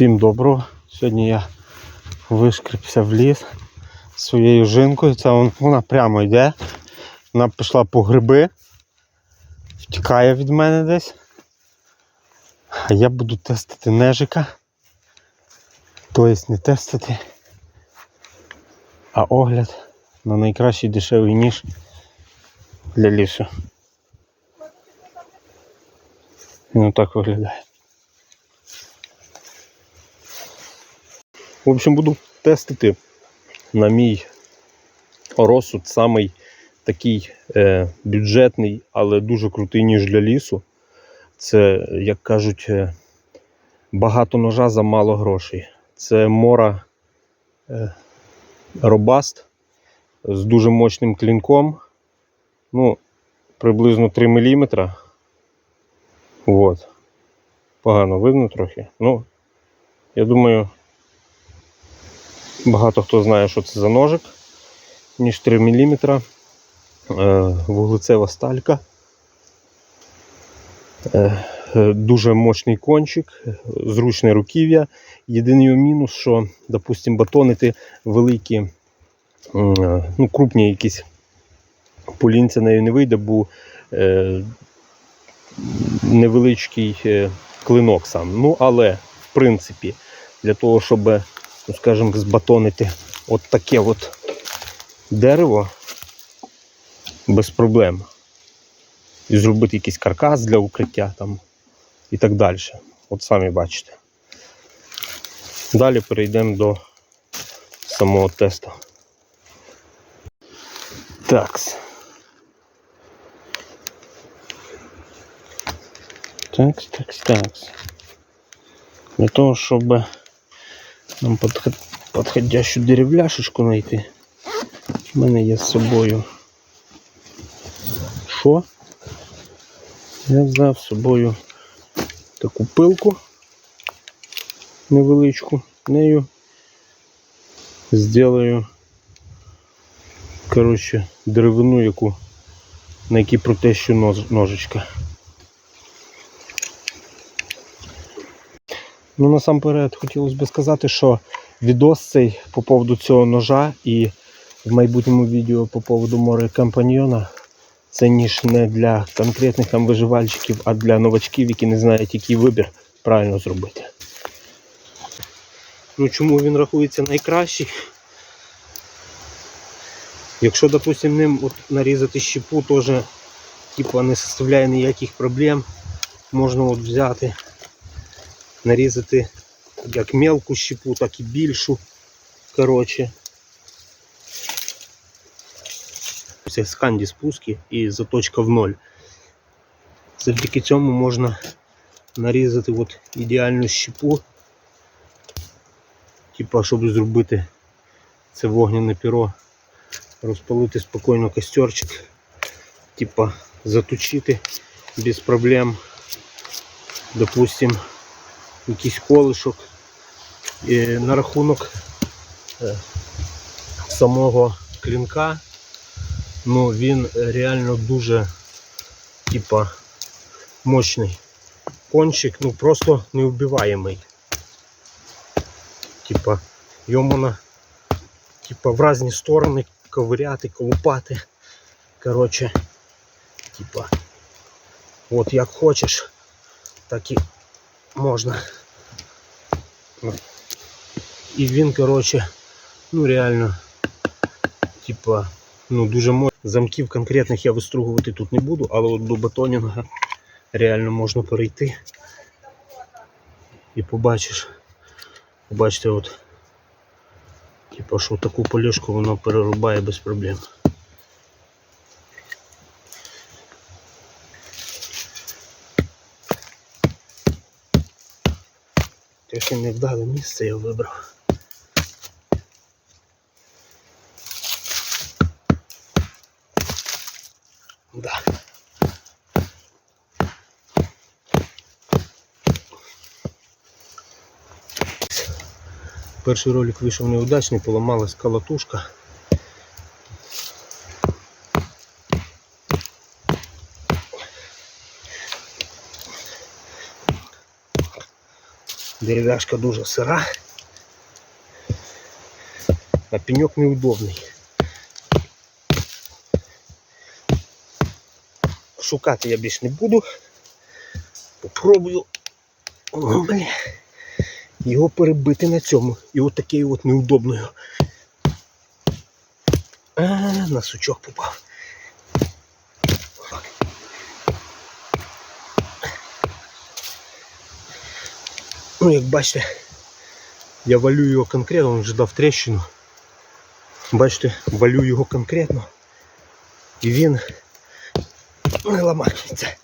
Всім доброго. Сьогодні я вишкріпся в ліс своєю жінкою. Це вон- вона прямо йде. Вона пішла по гриби, втікає від мене десь. А я буду тестити нежика. Тобто не тестити, а огляд на найкращий дешевий ніж для лісу. Він отак виглядає. В общем, буду тестити на мій розсуд самий такий е, бюджетний, але дуже крутий ніж для лісу. Це, як кажуть, е, багато ножа за мало грошей. Це мора е, Робаст з дуже мощним клінком. Ну, приблизно 3 мм. Вот. Погано видно трохи. Ну, я думаю, Багато хто знає, що це за ножик, ніж 3 мм. Е, вуглецева сталька. Е, дуже мощний кончик, зручне руків'я. Єдиний мінус, що, допустимо, батонити великі, е, ну, крупні якісь полінця нею не вийде, бо невеличкий клинок сам. Ну, але, в принципі, для того, щоб ну, скажімо, збатонити от таке от дерево без проблем. І зробити якийсь каркас для укриття там і так далі. От самі бачите. Далі перейдемо до самого тесту. Такс. Такс, такс, такс. Для того, щоб нам подход... подходящу деревляшечку знайти. У мене є з собою. Що? Я взяв з собою таку пилку невеличку. Нею зроблю коротше, деревину, яку, на якій протещу нож... ножичка. Ну, насамперед хотілося б сказати, що відос цей по поводу цього ножа і в майбутньому відео по поводу море компаньйона це ніж не для конкретних там виживальщиків, а для новачків, які не знають, який вибір правильно зробити. Ну чому він рахується найкращий? Якщо, допустим, ним от нарізати щепу, теж типу, не составляє ніяких проблем, можна от взяти нарізати як мелку щепу, так і більшу. Коротше. Це сканді спуски і заточка в ноль. Завдяки цьому можна нарізати от ідеальну щепу. Типа, щоб зробити це вогняне піро, розпалити спокійно костерчик, типа заточити без проблем. Допустим, якийсь колишок. І на рахунок е, самого клінка, ну він реально дуже типа мощний кончик, ну просто неубиваємий. Типа йому на типа в різні сторони ковиряти, колупати. Коротше, типа, от як хочеш, так і можна. І він, коротше, ну реально, типа, ну дуже мощний. Замків конкретних я вистругувати тут не буду, але от до батонінга реально можна перейти. І побачиш, побачите, от, типа, що таку полішку воно перерубає без проблем. Трохи невдале місце я вибрав. Да. Перший ролик вийшов неудачний, поламалась калатушка. Дерев'яшка дуже сира. А пеньок неудобний. Шукати я більш не буду. Попробую його перебити на цьому. І от такою от неудобною. А, на сучок попав. Ну, як бачите, я валю його конкретно, він вже дав тріщину. Бачите, валю його конкретно. І він не ламається.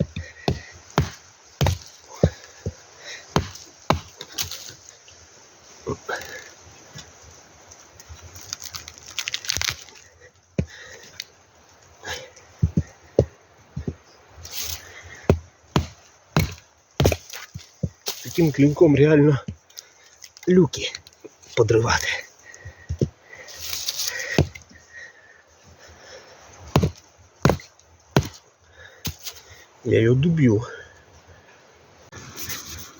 Таким клинком реально люки подривати. Я його дуб'ю.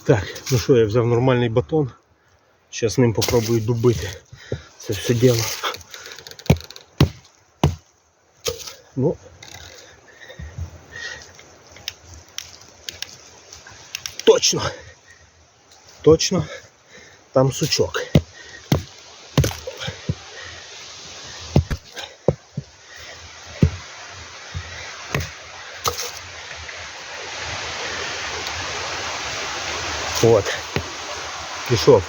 Так, ну що, я взяв нормальний батон. Зараз ним попробую дубити це все діло. Ну. Точно. Точно. Там сучок. От. Пішов.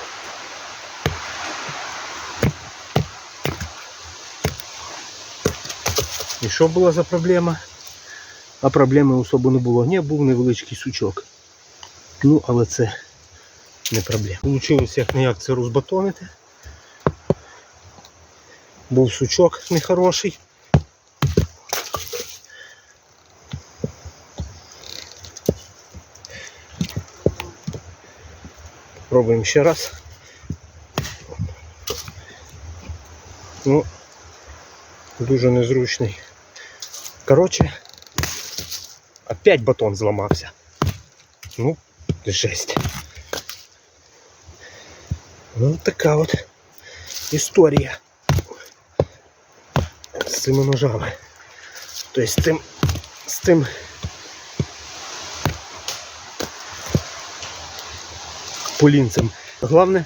І що була за проблема? А проблеми особо не було. Ні, був невеличкий сучок. Ну, але це не проблема. Получилось як не як це розбатонити. Був сучок нехороший. Пробуємо ще раз. Ну, дуже незручний. Коротше, опять батон зламався. Ну, жесть. Ну, така от історія з цими ножами. Тобто з цим, з цим полінцем. Головне,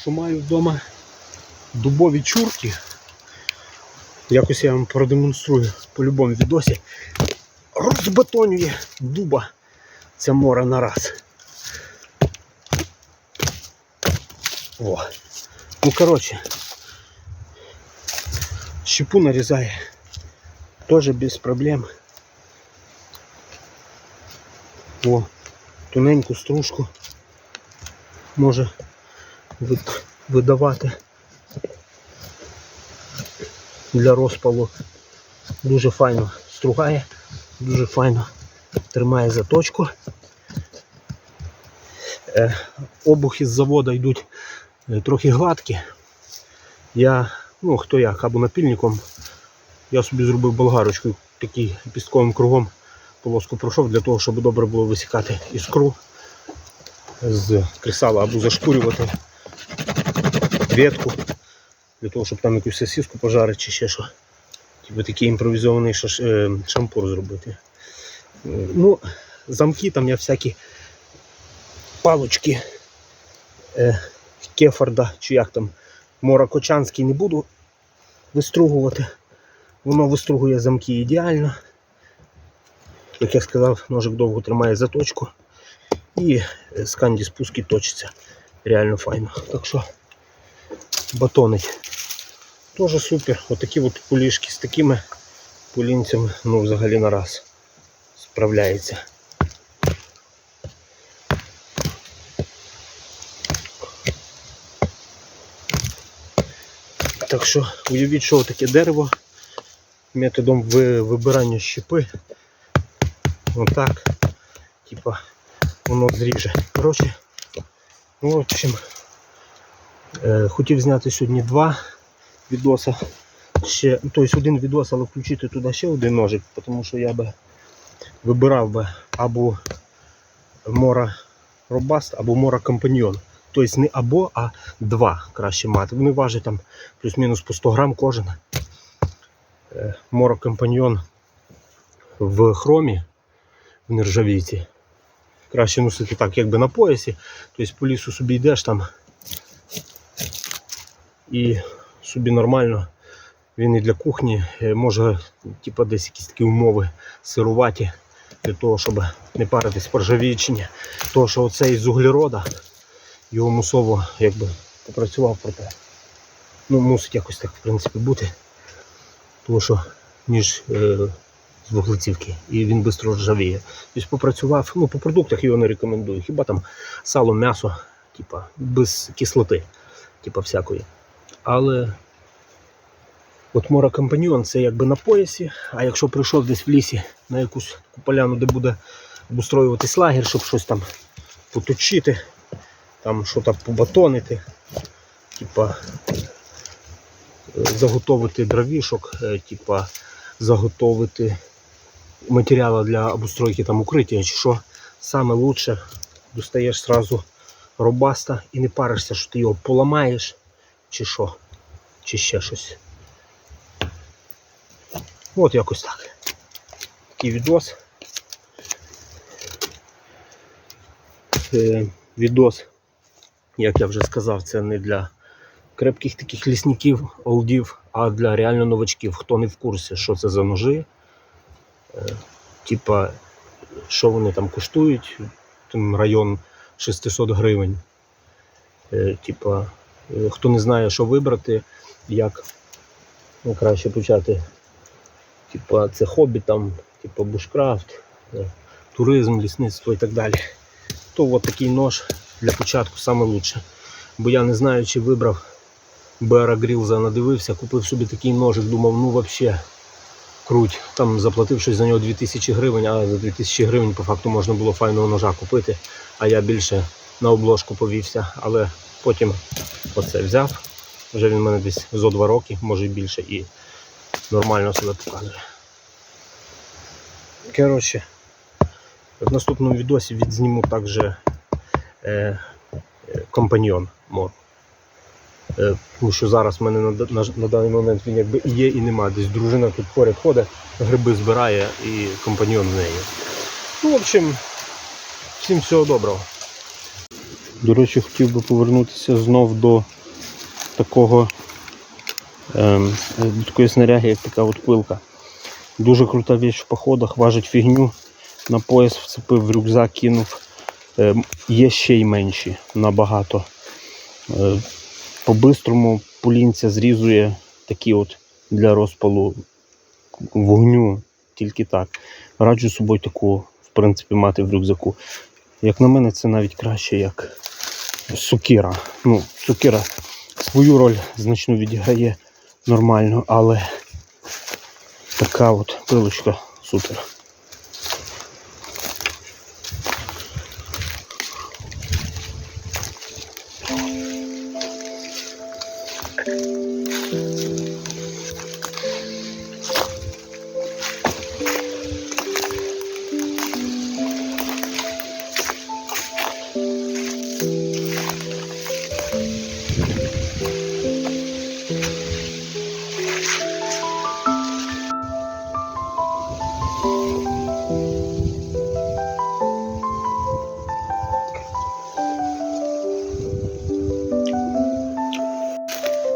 що маю вдома дубові чурки. Якось я вам продемонструю по-любому відосі. Розбетонює дуба ця мора на раз. О. Ну коротше. Щепу нарізає. Тоже без проблем. О, тоненьку стружку може вид- видавати для розпалу. Дуже файно стругає, дуже файно тримає заточку. Е, обухи з заводу йдуть трохи гладкі. Я, ну хто як, або напільником, я собі зробив болгарочкою такий пістковим кругом полоску пройшов для того, щоб добре було висікати іскру з кресала або зашкурювати ветку для того, щоб там якусь сосиску пожарити чи ще що. Типу такий імпровізований е, шампур зробити. Е, Ну, замки там я всякі палочки е, кефарда, чи як там, морокочанський не буду вистругувати. Воно вистругує замки ідеально. Як я сказав, ножик довго тримає заточку. І е, сканді спуски точиться. Реально файно. Так що батонить. Тоже супер. Отакі от пулішки з такими пулінцями, ну взагалі на раз справляється. Так що уявіть, що таке дерево методом вибирання щепи. Отак. Типа воно зріже. Коротше, ну, в общем, е, хотів зняти сьогодні два відоса. Ще, тобто один відос, але включити туди ще один ножик, тому що я би вибирав би або Мора Робаст, або Мора Компаньйон. Тобто не або, а два краще мати. Вони важать там плюс-мінус по 100 грам кожен. Е, Моро компаньйон в хромі, в нержавійці. Краще носити так, якби на поясі. Тобто по лісу собі йдеш там і собі нормально. Він і для кухні е, може типу, десь якісь такі умови сируваті для того, щоб не паритись по ржавічині. Того, що оцей з углерода його мусово якби попрацював проте. Ну, мусить якось так, в принципі, бути. Тому що ніж е, з вуглецівки, і він швидко ржавіє. Тобто попрацював, ну по продуктах його не рекомендую. Хіба там сало, м'ясо, типа, без кислоти, типа всякої. Але от Мора Компаньйон це якби на поясі, а якщо прийшов десь в лісі на якусь поляну, де буде обустроюватись лагерь, щоб щось там поточити, там щось побатонити, типа е, заготовити дровішок, е, типа заготовити матеріали для обустройки там укриття чи що, саме лучше достаєш сразу робаста і не паришся, що ти його поламаєш, чи що, чи ще щось. От якось так. Такий відос. Е, відос, як я вже сказав, це не для крепких таких лісників, олдів, а для реально новачків. Хто не в курсі, що це за ножи, е, типа, що вони там коштують, там район 600 гривень. Е, Типа, е, хто не знає, що вибрати, як краще почати. Типа, це хобі, там, типа бушкрафт, туризм, лісництво і так далі. То от такий нож для початку саме лучше. Бо я не знаю, чи вибрав Бера Грілза, надивився, купив собі такий ножик, думав, ну взагалі круть. Там заплатив щось за нього 2000 гривень, а за 2000 гривень по факту можна було файного ножа купити. А я більше на обложку повівся. Але потім оце взяв. Вже він в мене десь зо два роки, може і більше, і нормально себе показує. Коротше, в наступному відосі відзніму також компаньйон мор. Е, тому що зараз в мене на, на, на даний момент він якби і є, і нема. Десь дружина тут поряд ходить, гриби збирає і компаньйон в неї. Ну, в общем, всім всього доброго. До речі, хотів би повернутися знов до такого ем, до такої снаряги, як така от пилка. Дуже крута віч в походах, важить фігню. На пояс вцепив в рюкзак, кинув. Ем, є ще й менші набагато. Е, по-бистрому полінця зрізує такі от для розпалу вогню, тільки так. Раджу собою таку, в принципі, мати в рюкзаку. Як на мене, це навіть краще, як сукіра. Ну, сукіра свою роль значно відіграє нормально, але така от пилочка супер.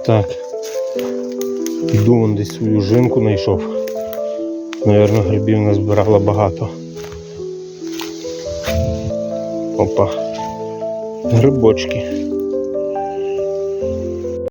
Так. Іду он десь свою жінку знайшов. Наверно, грибів назбирала багато. Опа. Грибочки.